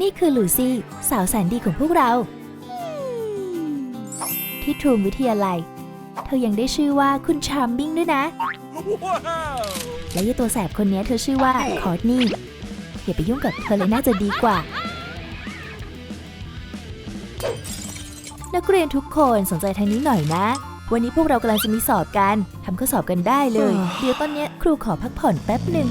นี่คือลูซี่ สาวแสนดีของพวกเรา ที่ทรูมวิทยาลัย เธอยังได้ชื่อว่าคุณชาร์มบิ้งด้วยนะ และยายตัวแสบคนนี้เธอชื่อว่าคอร์ทนี่อย่าไปยุ่งกับเธอเลยน่าจะดีกว่า นักเรียนทุกคนสนใจทางนี้หน่อยนะ วันนี้พวกเรากำลังจะมีสอบกันทำข้อสอบกันได้เลย เดี๋ยวตอนเนี้ยครูขอพักผ่อนแป๊บหนึ่ง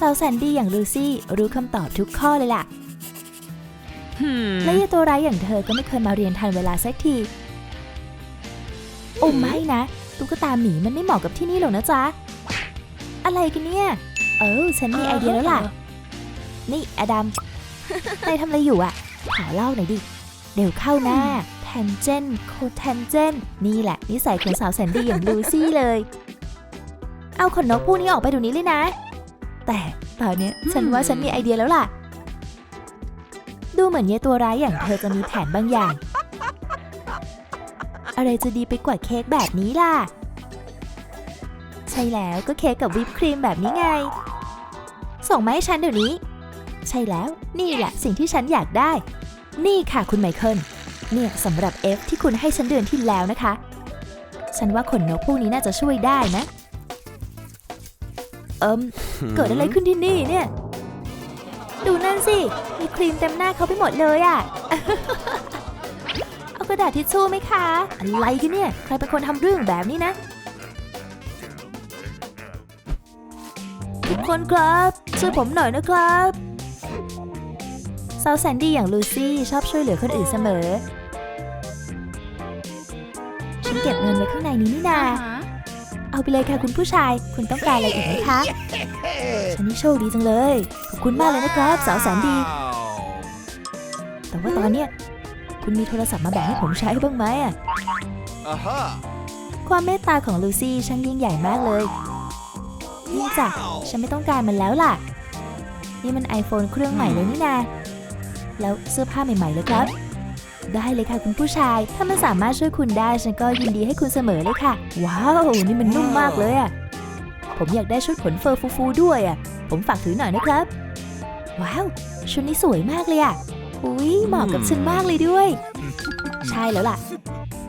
สาวแสนดีอย่างลูซี่รู้คำตอบทุกข้อเลยล่ะ และยายตัวร้ายอย่างเธอก็ไม่เคยมาเรียนทันเวลาสักที โอ้ไม่นะ ตุ๊กตาหมีมันไม่เหมาะกับที่นี่หรอกนะจ๊ะ อะไรกันเนี่ย เออฉันมีไอเดียแล้วล่ะ นี่อดัมนายทำอะไรอยู่อะขอเล่าหน่อยดิ เดี๋ยวเข้าหน้าแทนเจนโคแทนเจนนี่แหละนิสัยของสาวแสนดีอย่างลูซี่เลย เอาขนนกพวกนี้ออกไปเดูนี้เลยนะ แต่ตอนเนี้ยฉันว่าฉันมีไอเดียแล้วล่ะ ดูเหมือนเยายตัวร้ายอย่างเธอจะมีแผนบางอย่าง อะไรจะดีไปกว่าเค้กแบบนี้ล่ะ ใช่แล้วก็เค้กกับวิปครีมแบบนี้ไง ส่งมาให้ฉันเดี๋ยวนี้ ใช่แล้วนี่แหละสิ่งที่ฉันอยากได้ นี่ค่ะคุณไมเคิลเนี่ยสำหรับ F ที่คุณให้ฉันเดือนที่แล้วนะคะ ฉันว่าขนนกพวกนี้น่าจะช่วยได้นะ เอิมเกิดอะไรขึ้นที่นี่เนี่ย ดูนั่นสิ มีครีมเต็มหน้าเขาไปหมดเลยอะเอากระดาษทิชชู่ไหมคะ อะไรกันเนี่ย ใครเป็นคนทำเรื่องแบบนี้นะ ทุกคนครับ ช่วยผมหน่อยนะครับสาวแสนดีอย่างลูซี่ชอบช่วยเหลือคนอื่นเสมอ ฉันเก็บเงินไว้ข้างในนี้นี่นา เอาไปเลยค่ะคุณผู้ชาย คุณต้องการอะไรอีกไหมคะ ฉันนี่โชคดีจังเลย ขอบคุณมากเลยนะครับ สาวแสนดี แต่ว่าตอนเนี้ยคุณมีโทรศัพท์มาแบ่งให้ผมใช้บ้างไหมอะ Aha! ความเมตตาของลูซี่ช่างยิ่งใหญ่มากเลยนี่จ้ะฉันไม่ต้องการมันแล้วล่ะ นี่มัน iPhone เครื่องใหม่เลยนี่นา แล้วเสื้อผ้าใหม่ๆเลยครับ ได้เลยค่ะคุณผู้ชาย ถ้ามันสามารถช่วยคุณได้ฉันก็ยินดีให้คุณเสมอเลยค่ะ ว้าว นี่มันนุ่มมากเลยอะผมอยากได้ชุดขนเฟอร์ฟูๆด้วยอะผมฝากถือหน่อยนะครับ ว้าว ชุดนี้สวยมากเลยอะอุ้ยเหมาะกับฉันมากเลยด้วย ใช่แล้วล่ะ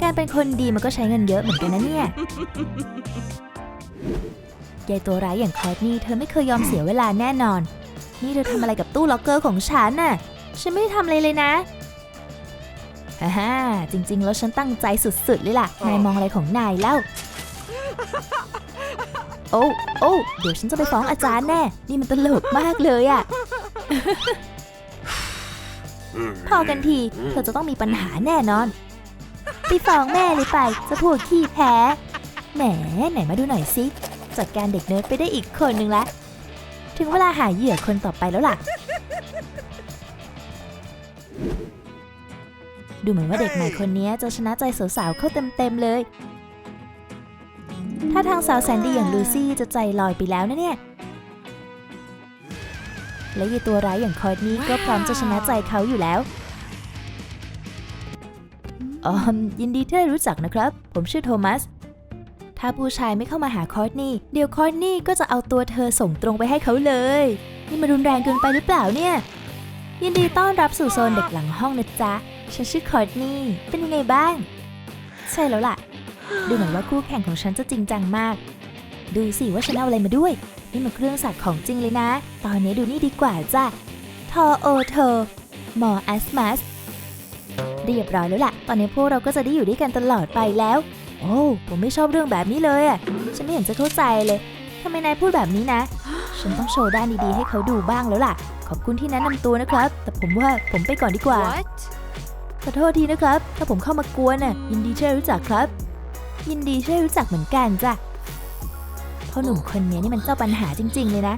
การเป็นคนดีมันก็ใช้เงินเยอะเหมือนกันนะเนี่ยยายตัวร้ายอย่างคอร์นี่เธอไม่เคยยอมเสียเวลาแน่นอน นี่เธอทำอะไรกับตู้ล็อกเกอร์ของฉันน่ะ ฉันไม่ได้ทำอะไรเลยนะ ฮ่าฮ่าจริง ๆ แล้วฉันตั้งใจสุดๆ เลยล่ะ นายมองอะไรของนายแล้วโอ้โอ้เดี๋ยวฉันจะไปฟ้องอาจารย์แน่ นี่มันตลกมากเลยอะพอกันที เธอจะต้องมีปัญหาแน่นอน ไปฟ้องแม่เลยไป จะพวกขี้แพ้ แหม ไหนมาดูหน่อยสิจัดการเด็กเนิร์ดไปได้อีกคนหนึ่งละ ถึงเวลาหาเหยื่อคนต่อไปแล้วล่ะ ดูเหมือนว่าเด็กใหม่คนนี้จะชนะใจสาวๆเข้าเต็มๆเลย ถ้าทางสาวแสนดีอย่างลูซี่จะใจลอยไปแล้วนะเนี่ย และยีตัวร้ายอย่างคอร์ดนี้ก็พร้อมจะชนะใจเขาอยู่แล้วอ๋อยินดีที่ได้รู้จักนะครับ ผมชื่อโทมัส ถ้าผู้ชายไม่เข้ามาหาคอร์ตนี่เดี๋ยวคอร์ตนี่ก็จะเอาตัวเธอส่งตรงไปให้เขาเลย นี่มันรุนแรงเกินไปหรือเปล่าเนี่ย ยินดีต้อนรับสู่โซนเด็กหลังห้องนะจ๊ะ ฉันชื่อคอร์ตนี่ เป็นยังไงบ้าง ใช่แล้วล่ะ ดูเหมือนว่าคู่แข่งของฉันจะจริงจังมาก ดูสิว่าฉันเอาอะไรมาด้วย นี่มันเครื่องสัตว์ของจริงเลยนะ ตอนนี้ดูนี่ดีกว่าจ้ะทอโอเธอมออัสมัสเรียบร้อยแล้วล่ะ ตอนนี้พวกเราก็จะได้อยู่ด้วยกันตลอดไปแล้ว โอ้ผมไม่ชอบเรื่องแบบนี้เลยอะ ฉันไม่เห็นจะเข้าใจเลยทำไมนายพูดแบบนี้นะ ฉันต้องโชว์ด้านดีๆให้เขาดูบ้างแล้วล่ะ ขอบคุณที่แนะนำตัวนะครับ แต่ผมว่าผมไปก่อนดีกว่า What? ขอโทษทีนะครับ ถ้าผมเข้ามากวนน่ะ ยินดีที่ได้รู้จักครับ ยินดีที่ได้รู้จักเหมือนกันจ้ะพ่อหนุ่มคนนี้นี่มันเจ้าปัญหาจริง ๆ เลยนะ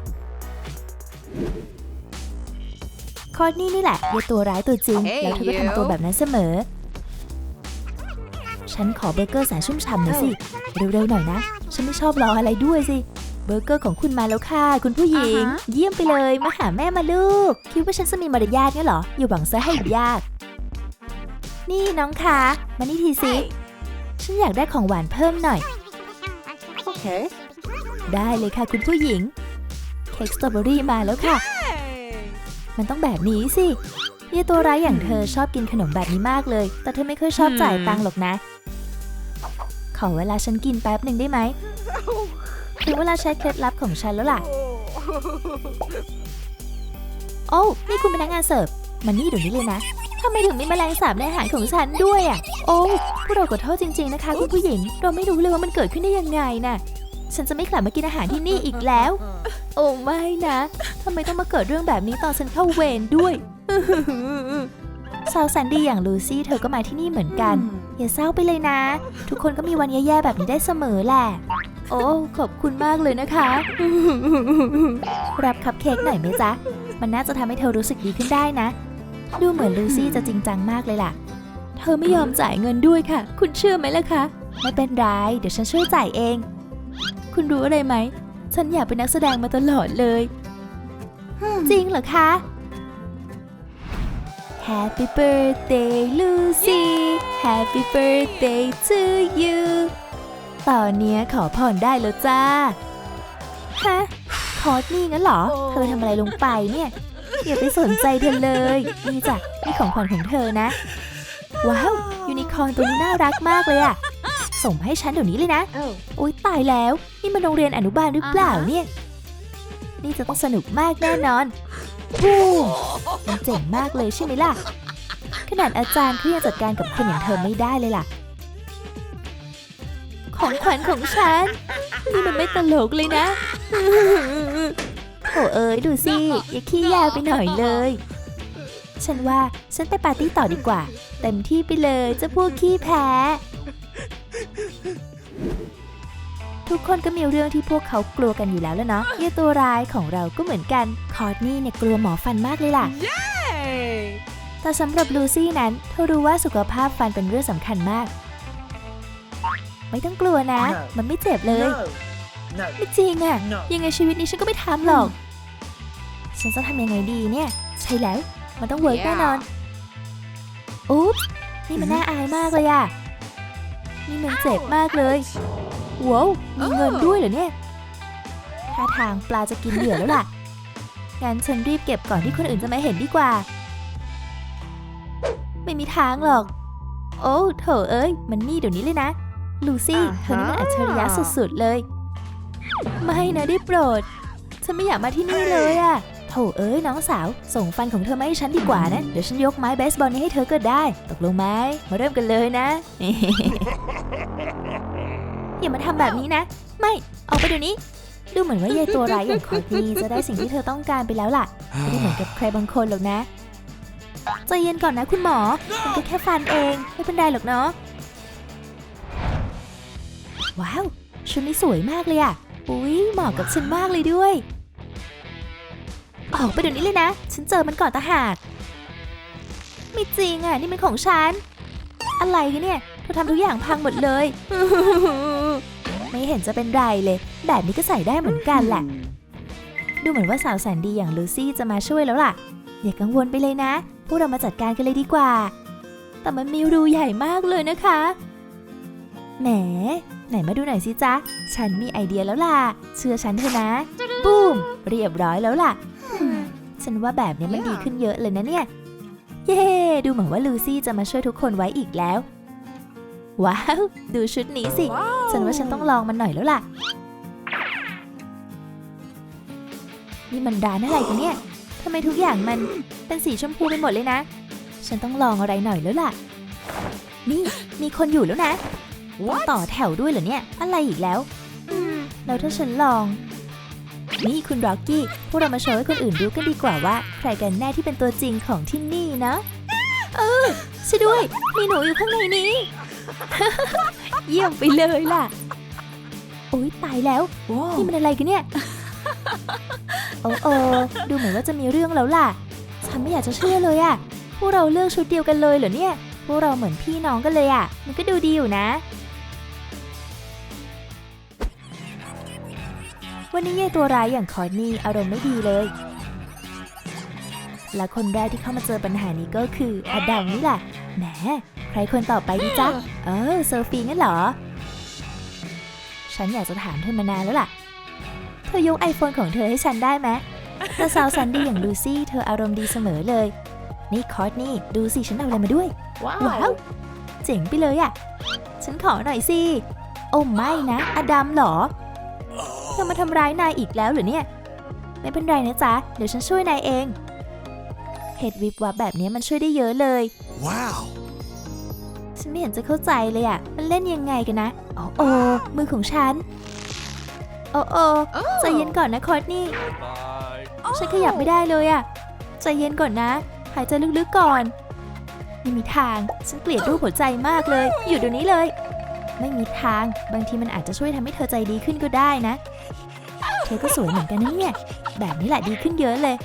คอร์ดนี่นี่แหละเยายตัวร้ายตัวจริง Hey, แล้วเธอก็ทำตัวแบบนั้นเสมอ ฉันขอเบอร์เกอร์แสนชุ่มฉ่ำหน่อยสิ เร็วๆหน่อยนะ ฉันไม่ชอบรออะไรด้วยสิ เบอร์เกอร์ของคุณมาแล้วค่ะ คุณผู้หญิงอ่าฮะเยี่ยมไปเลย มาหาแม่มาลูก คิดว่าฉันจะมีมารยาทเนี่ยเหรอ อย่าหวังซะให้ยาก นี่น้องคะมานี่ทีสิ ฉันอยากได้ของหวานเพิ่มหน่อย Okay. ได้เลยค่ะคุณผู้หญิง เค้กสตรอเบอรี่มาแล้วค่ะ Hey. มันต้องแบบนี้สิยายตัวร้ายอย่างเธอชอบกินขนมแบบนี้มากเลย แต่เธอไม่ค่อยชอบจ่ายตังค์หรอกนะ ขอเวลาฉันกินแป๊บหนึ่งได้ไหมถึงเวลาใช้เคล็ดลับของฉันแล้วล่ะ โอ้ นี่คุณพนักงานเสิร์ฟ มันนี่เดี๋ยวนี้เลยนะ ทำไมถึงมีแมลงสาบในอาหารของฉันด้วยอะ โอ้พวกเราขอโทษจริง ๆนะคะ คุณผู้หญิง เราไม่รู้เลยว่ามันเกิดขึ้นได้ยังไงน่ะ ฉันจะไม่กลับมากินอาหารที่นี่อีกแล้ว โอ้ไม่นะทำไมต้องมาเกิดเรื่องแบบนี้ตอนฉันเข้าเวรด้วยสาวแสนดีอย่างลูซี่เธอก็มาที่นี่เหมือนกัน อย่าเศร้าไปเลยนะ ทุกคนก็มีวันแย่ๆแบบนี้ได้เสมอแหละ โอ้ ขอบคุณมากเลยนะคะ รับคัพเค้กหน่อยไหมจ๊ะ มันน่าจะทำให้เธอรู้สึกดีขึ้นได้นะ ดูเหมือนลูซี่จะจริงจังมากเลยล่ะ เธอไม่ยอมจ่ายเงินด้วยค่ะ คุณเชื่อไหมล่ะคะ ไม่เป็นไร เดี๋ยวฉันช่วยจ่ายเอง คุณรู้อะไรไหม ฉันอยากเป็นนักแสดงมาตลอดเลย จริงเหรอคะ Happy birthday Lucy Happy birthday to you ตอนเนี้ยขอผ่อนได้แล้วจ้า ฮะ คอร์สนี่งั้นเหรอ เธอทำอะไรลงไปเนี่ย อย่าไปสนใจเธอเลย นี่จ้ะนี่ของขวัญของเธอนะ ว้าว ยูนิคอร์นตัวนี้น่ารักมากเลยอะส่งมาให้ฉันเดี๋ยวนี้เลยนะ Oh. โอ๊ยตายแล้ว นี่มันโรงเรียนอนุบาลหรือเปล่าเนี่ย นี่จะต้องสนุกมากแน่นอนบูมมันเจ๋งมากเลยใช่ไหมล่ะ ขนาดอาจารย์เขายังจัดการกับคนอย่างเธอไม่ได้เลยล่ะ ของขวัญของฉัน นี่มันไม่ตลกเลยนะ โถเอ้ยดูสิอย่าขี้ยาวไปหน่อยเลย ฉันว่าฉันไปปาร์ตี้ต่อดีกว่า เต็มที่ไปเลยเจ้าพวกขี้แพ้ ทุกคนก็มีเรื่องที่พวกเขากลัวกันอยู่แล้วแล้วเนาะเยตัวร้ายของเราก็เหมือนกัน คอร์ดนี่เนี่ยกลัวหมอฟันมากเลยล่ะ Hey. แต่สำหรับลูซี่นั้นเธอรู้ว่าสุขภาพฟันเป็นเรื่องสำคัญมาก ไม่ต้องกลัวนะ มันไม่เจ็บเลย No. No. ไม่จริงอะ No. ยังไงชีวิตนี้ฉันก็ไม่ทำหรอก ฉันจะทำยังไงดีเนี่ย ใช่แล้ว มันต้องเวิร์ก Yeah. แน่นอน อุ๊บนี่มันน่าอายมากเลยอะนี่มันเจ็บมากเลยว้าวมีเงินด้วยเหรอเนี่ยท่าทางปลาจะกินเหยื่อแล้วล่ะ งั้นฉันรีบเก็บก่อนที่คนอื่นจะมาเห็นดีกว่า ไม่มีทางหรอก โอ้โถเอ้ย มันนี่เดี๋ยวนี้เลยนะ ลูซี่เธอนี่มันอัจฉริยะสุดๆเลย ไม่นะได้โปรด ฉันไม่อยากมาที่นี่เลยอะโถเอ้ยน้องสาว ส่งฟันของเธอมาให้ฉันดีกว่านะ เดี๋ยวฉันยกไม้เบสบอลนี้ให้เธอก็ได้ ตกลงไหมมาเริ่มกันเลยนะ อย่ามาทำแบบนี้นะ ไม่ ออกไปเดี๋ยวนี้ ดูเหมือนว่ายายตัวร้ายอย่างคอร์ดนีจะได้สิ่งที่เธอต้องการไปแล้วล่ะไม่ได้เหมือนกับใครบางคนหรอกนะใจเย็นก่อนนะคุณหมอ มันก็แค่ฟันเอง ไม่เป็นไรหรอกเนาะ ว้าว ชุดนี้สวยมากเลยอะ อุ๊ย เหมาะกับฉันมากเลยด้วย ออกไปเดี๋ยวนี้เลยนะ ฉันเจอมันก่อนตะหากไม่จริงอะ นี่มันของฉัน อะไรกันเนี่ยเธอทำทุกอย่างพังหมดเลย ไม่เห็นจะเป็นไรเลย แบบนี้ก็ใส่ได้เหมือนกันแหละ ดูเหมือนว่าสาวแสนดีอย่างลูซี่จะมาช่วยแล้วล่ะ อย่ากังวลไปเลยนะ พวกเรามาจัดการกันเลยดีกว่า แต่มันมีรูใหญ่มากเลยนะคะ แหม ไหนมาดูหน่อยสิจ๊ะ ฉันมีไอเดียแล้วล่ะ เชื่อฉันเถอะนะ บูม เรียบร้อยแล้วล่ะ ฉันว่าแบบนี้มันดีขึ้นเยอะเลยนะเนี่ย เย้ดูเหมือนว่าลูซี่จะมาช่วยทุกคนไว้อีกแล้ว ว้าว ดูชุดนี้สิ ฉันว่าฉันต้องลองมันหน่อยแล้วล่ะ นี่มันร้านอะไรกันเนี่ยทำไมทุกอย่างมันเป็นสีชมพูไปหมดเลยนะ ฉันต้องลองอะไรหน่อยแล้วล่ะ นี่มีคนอยู่แล้วนะต้องต่อแถวด้วยเหรอเนี่ย อะไรอีกแล้วอืมแล้วถ้าฉันลอง นี่คุณร็อกกี้พวกเรามาโชว์ให้คนอื่นรู้กันดีกว่าว่า ใครกันแน่ที่เป็นตัวจริงของที่นี่นะ เออช่วยด้วย มีหนูอยู่ข้างในนี้ เยี่ยมไปเลยล่ะ โอ๊ยตายแล้ว นี่มันอะไรกันเนี่ย โอ้โอดูเหมือนว่าจะมีเรื่องแล้วล่ะ ฉันไม่อยากจะเชื่อเลยอะพวกเราเลือกชุดเดียวกันเลยเหรอเนี่ย พวกเราเหมือนพี่น้องกันเลยอะมันก็ดูดีอยู่นะ วันนี้ยายตัวร้ายอย่างคอร์นี่อารมณ์ไม่ดีเลย และคนแรกที่เข้ามาเจอปัญหานี้ก็คืออดัมนี่แหละ แหม ใครคนต่อไปดีจ๊ะ เออโซฟีงั้นเหรอ ฉันอยากจะถามเธอมานานแล้วล่ะ เธอยกไอโฟนของเธอให้ฉันได้ไหมแต่สาวแสนดีอย่างลูซี่เธออารมณ์ดีเสมอเลย นี่คอร์ตนี่ดูสิฉันเอาอะไรมาด้วย ว้าวเจ๋งไปเลยอะฉันขอหน่อยสิ โอ้ไม่นะ อดัมเหรอ เธอมาทำร้ายนายอีกแล้วเหรือเนี่ย ไม่เป็นไรนะจ๊ะ เดี๋ยวฉันช่วยนายเอง เห็ดวิบวับแบบนี้มันช่วยได้เยอะเลย Wow. ฉันไม่เห็นจะเข้าใจเลยอะมันเล่นยังไงกันนะ โอ้โอมือของฉัน โอ้โอใจเย็นก่อนนะคอร์ตนี่ ฉันขยับไม่ได้เลยอะใจเย็นก่อนนะ หายใจลึกๆก่อน ไม่มีทาง ฉันเกลียดรูปหัวใจมากเลย อยู่เดี๋ยวนี้เลย ไม่มีทาง บางทีมันอาจจะช่วยทำให้เธอใจดีขึ้นก็ได้นะ เธอก็สวยเหมือนกันนะเนี่ย แบบนี้แหละดีขึ้นเยอะเลย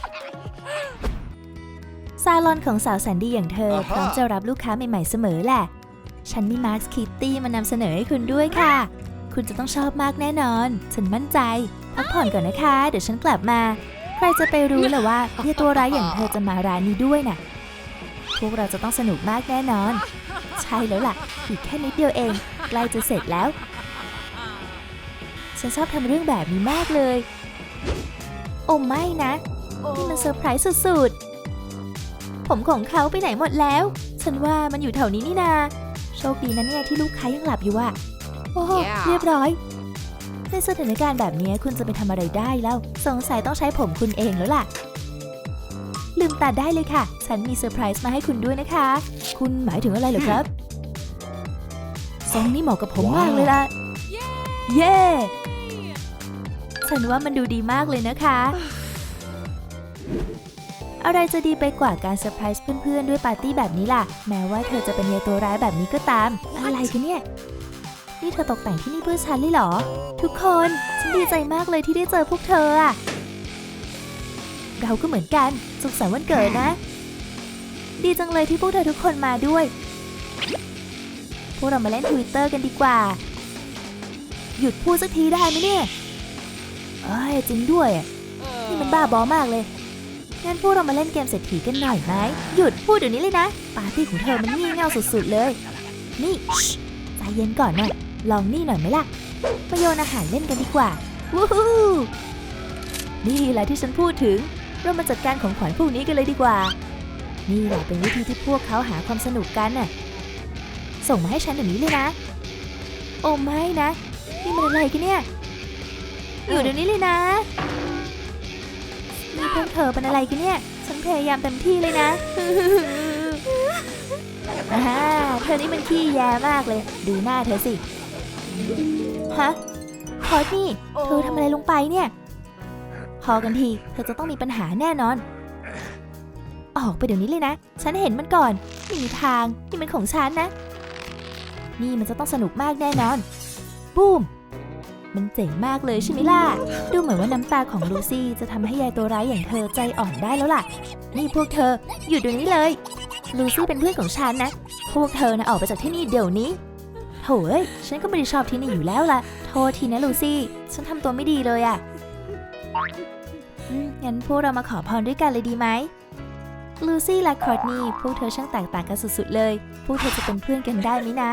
ซาลอนของสาวแสนดีอย่างเธออ่าฮะพร้อมจะรับลูกค้าใหม่ๆเสมอแหละ ฉันมีมาร์คคิตตี้มานำเสนอให้คุณด้วยค่ะ คุณจะต้องชอบมากแน่นอน ฉันมั่นใจ พักผ่อนก่อนนะคะ เดี๋ยวฉันกลับมา ใครจะไปรู้ล่ะว่าเฮียตัวร้ายอย่างเธอจะมาร้านนี้ด้วยน่ะ พวกเราจะต้องสนุกมากแน่นอน ใช่แล้วล่ะ อีกแค่นิดเดียวเอง ใกล้จะเสร็จแล้ว ฉันชอบทำเรื่องแบบนี้มากเลย โอ้ไม่นะนี่มันเซอร์ไพรส์สุดๆ ผมของเขาไปไหนหมดแล้ว ฉันว่ามันอยู่แถวนี้นี่นา โชคดีนะเนี่ยที่ลูกค้ายังหลับอยู่อะโอ้โห Yeah. เรียบร้อย ในสถานการณ์แบบนี้คุณจะไปทำอะไรได้แล้ว สงสัยต้องใช้ผมคุณเองแล้วล่ะ ลืมตาได้เลยค่ะ ฉันมีเซอร์ไพรส์มาให้คุณด้วยนะคะ คุณหมายถึงอะไรเหรอครับทรงนี้เหมาะกับผมมากเลยล่ะ เย้ ฉันว่ามันดูดีมากเลยนะคะ อะไรจะดีไปกว่าการเซอร์ไพรส์เพื่อนๆ ด้วยปาร์ตี้แบบนี้ล่ะ แม้ว่าเธอจะเป็นเมียตัวร้ายแบบนี้ก็ตาม อะไรกันเนี่ย นี่เธอตกแต่งที่นี่เพื่อฉันเลยเหรอ ทุกคนฉันดีใจมากเลยที่ได้เจอพวกเธออะเราก็เหมือนกัน สุขสันต์วันเกิดนะ ดีจังเลยที่พวกเธอทุกคนมาด้วย พวกเรามาเล่นทวิตเตอร์กันดีกว่า หยุดพูดสักทีได้ไหมเนี่ย เอ้ยจริงด้วยอะนี่มันบ้าบอมากเลยงั้นพวกเรามาเล่นเกมเศรษฐีกันหน่อยไหมหยุดพูดเดี๋ยวนี้เลยนะ ปาร์ตี้ของเธอมันงี่เง่าสุดๆเลย นี่ชใจเย็นก่อนนะลองนี่หน่อยไหมล่ะมาโยนอาหารเล่นกันดีกว่าวู้ฮู้นี่แหละที่ฉันพูดถึง เรามาจัดการของขวัญพวกนี้กันเลยดีกว่า นี่แหละเป็นวิธีที่พวกเขาหาความสนุกกันน่ะ ส่งมาให้ฉันเดี๋ยวนี้เลยนะ โอ้ไม่นะ นี่มันอะไรกันเนี่ย อยู่เดี๋ยวนี้เลยนะนี่พวกเธอเป็นอะไรกันเนี่ย ฉันพยายามเต็มที่เลยนะอ่าเธอนี่มันขี้แยมากเลย ดูหน้าเธอสิ ฮะพอนี่ เธอทำอะไรลงไปเนี่ย พอกันที เธอจะต้องมีปัญหาแน่นอน ออกไปเดี๋ยวนี้เลยนะ ฉันเห็นมันก่อนไม่มีทาง นี่มันของฉันนะ นี่มันจะต้องสนุกมากแน่นอน บูม มันเจ๋งมากเลยใช่ไหมล่ะ ดูเหมือนว่าน้ำตาของลูซี่จะทำให้ยายตัวร้ายอย่างเธอใจอ่อนได้แล้วล่ะ นี่พวกเธอหยุดเดี๋ยวนี้เลย ลูซี่เป็นเพื่อนของฉันนะ พวกเธอนะออกไปจากที่นี่เดี๋ยวนี้โถ่เอ้ยฉันก็ไม่ได้ชอบที่นี่อยู่แล้วล่ะ โทษทีนะลูซี่ ฉันทำตัวไม่ดีเลยอะ่ะงั้นพวกเรามาขอพรด้วยกันเลยดีไหมลูซี่และคอร์ตนีพวกเธอช่างแตกต่างกันสุดๆเลย พวกเธอจะเป็นเพื่อนกันได้ไหมนะ